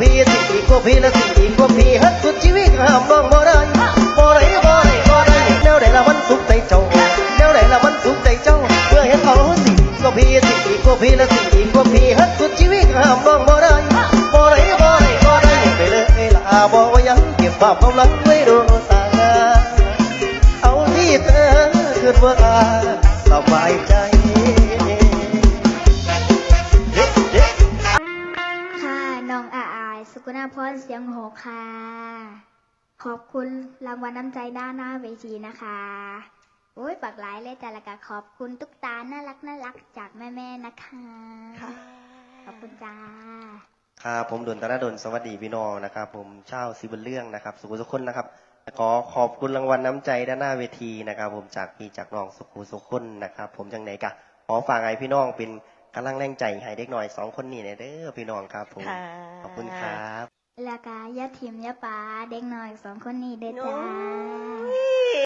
พี่าพีและสี่กว่าพี่ฮักสุดชีวิตห้ามน้องบ่ได้บ่ได้บ่ได้บ่ได้แนวไหนละมันสุขใจเจ้าแนวไหนละมันสุขใจเจ้าเพื่อเห็นเขาสี่กว่าพี่สี่กว่าพี่ละสี่กว่าพี่ฮักสุดชีวิตห้ามน้องบ่ได้บ่ได้บ่ได้บ่ได้ไปเลยละบ่ยังเก็บภาพความหลังไว้ดูตาเอาที่เธอคิดว่าสบ สุกุณาพรเสียงโหกค่ะ ขอบคุณรางวัลน้ำใจด้านหน้าเวทีนะคะ โอ้ยปักหลายเลยแต่ละกะขอบคุณตุ๊กตา น่ารักน่ารักจากแม่ๆนะคะ ขอบคุณจ้า ครับผมดนตนาดนสวัสดีพี่น้องนะครับ ผมเช่าวซิบุญเรื่องนะครับ สุขุสุขคนนะครับ ขอขอบคุณรางวัลน้ำใจด้านหน้าเวทีนะครับ ผมจากพี่จากน้องสุขุสุขคนนะครับ ผมจังไหนกะขอฝากให้พี่น้องเป็น กำลังแรงใจให้เด็กหน่อยสองคนนี้เด้อพี่น้องครับผมค่ะขอบคุณครับแล้วก็ยาทิมยาปาเด็กน้อยสองคนนี้เด้อจ้า